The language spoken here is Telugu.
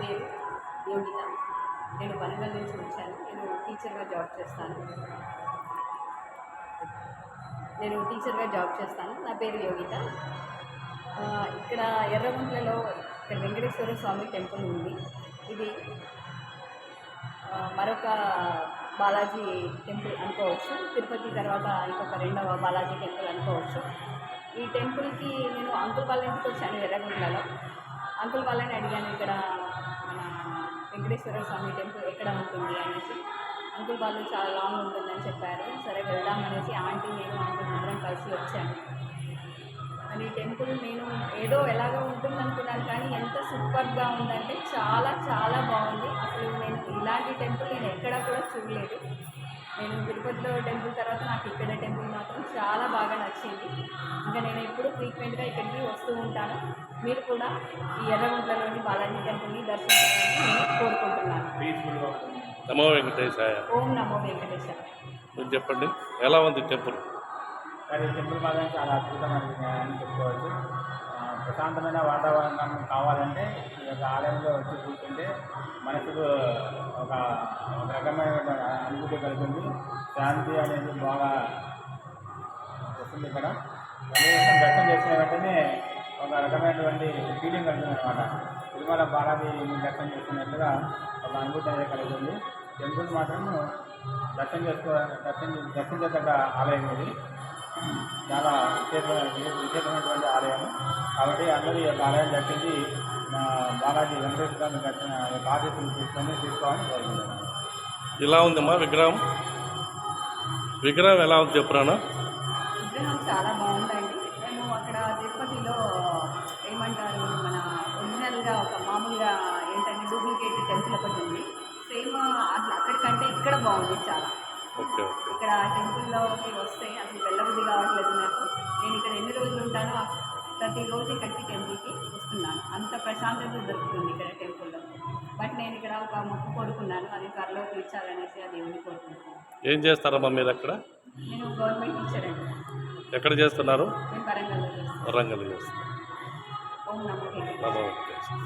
నా పేరు యోగిత నేను వరంగల్ నుంచి వచ్చాను. నేను టీచర్గా జాబ్ చేస్తాను. నేను టీచర్గా జాబ్ చేస్తాను. నా పేరు యోగిత. ఇక్కడ ఎర్రగుంట్లలో ఇక్కడ వెంకటేశ్వర స్వామి టెంపుల్ ఉంది. ఇది మరొక బాలాజీ టెంపుల్ అనుకోవచ్చు. తిరుపతి తర్వాత ఇంకొక రెండవ బాలాజీ టెంపుల్ అనుకోవచ్చు. ఈ టెంపుల్కి నేను అంకుల్ వాళ్ళ ఇంటికి వచ్చాను ఎర్రగుంట్లలో. అంకుల్ వాళ్ళని అడిగాను ఇక్కడ మన వెంకటేశ్వర స్వామి టెంపుల్ ఎక్కడ ఉంటుంది? అనేసి. అంకుల్ వాళ్ళు చాలా లాంగ్ ఉంటుందని చెప్పారు. సరే వెళ్దాం అనేసి ఆంటీ నేను అంకుల్ అందరం కలిసి వచ్చాను అని టెంపుల్ నేను ఏదో ఎలాగో ఉంటుంది అనుకున్నాను కానీ ఎంత సూపర్గా ఉందంటే చాలా చాలా బాగుంది. అసలు నేను ఇలాంటి టెంపుల్ నేను ఎక్కడా కూడా చూడలేదు. నేను తిరుపతిలో టెంపుల్ తర్వాత నాకు ఇక్కడ టెంపుల్ మాత్రం చాలా బాగా నచ్చింది. ఇంకా నేను ఎప్పుడు ఫ్రీక్వెంట్గా ఇక్కడికి వస్తూ ఉంటాను. మీరు కూడా ఈ ఎర్రగుంట్లలోని బాలాజీ టెంపుల్ని దర్శించాలని నేను కోరుకుంటున్నాను. నమో వెంకటేశాయ. ఓం నమో వెంకటేశ్వర మీరు చెప్పండి ఎలా ఉంది టెంపుల్? మరి టెంపుల్ మాత్రం చాలా అద్భుతమైనది అని చెప్పుకోవచ్చు. ప్రశాంతమైన వాతావరణం కావాలంటే ఈ యొక్క ఆలయంలో వచ్చి కూర్చుంటే మనసుకు ఒక రకమైన అనుభూతి కలుగుతుంది. శాంతి అనేది బాగా వస్తుంది ఇక్కడ. దర్శనం చేసిన వెంటనే ఒక రకమైనటువంటి ఫీలింగ్ కలుగుతుంది అనమాట తిరుమల బాలాజీ దర్శనం చేసుకున్నట్లుగా ఒక అనుభూతి అనేది కలుగుతుంది. టెంపుల్ మాత్రం దర్శనం చేసుకో దర్శనం దర్శించేట ఆలయం ఇది. చాలా విశేషమైన విశేషమైనటువంటి ఆలయం కాబట్టి అందరూ ఈ యొక్క ఆలయం దర్శించి మా బాలాజీ వెంకటేశ్వర స్వామి దర్శన యొక్క ఆశీస్సులు తీసుకొని తీసుకోవాలని కోరుకుంటున్నాను. ఎలా ఉందమ్మా విగ్రహం. విగ్రహం ఎలా ఉంది చెప్పురానా? విగ్రహం చాలా బాగుందండి. మేము అక్కడ తిరుపతిలో ఏమంటారు మన ఒరిజినల్గా ఒక మామూలుగా ఏంటంటే డూప్లికేట్ టెంపుల్ ఒకటి ఉంది. సేమ్ అట్లా అక్కడికంటే ఇక్కడ బాగుంది చాలా. ఇక్కడ టెంపుల్లోకి వస్తే అసలు వెళ్ళబుద్ధి కావట్లేదు నాకు. నేను ఇక్కడ ఎన్ని రోజులు ఉంటానో ప్రతిరోజు ఇక్కడికి టెంపుల్కి వస్తున్నాను. అంత ప్రశాంతత దొరుకుతుంది ఇక్కడ టెంపుల్లో. బట్ నేను ఇక్కడ ఒక మొక్కు కోరుకున్నాను అది త్వరలో తీర్చాలనేసి ఆ దేవుని కోరుకుంటున్నాను. ఏం చేస్తారమ్మా మీరు అక్కడ? నేను గవర్నమెంట్ టీచర్ అండి. ఎక్కడ చేస్తున్నారు? వరంగల్ ఓం నమో వెంకటేశాయ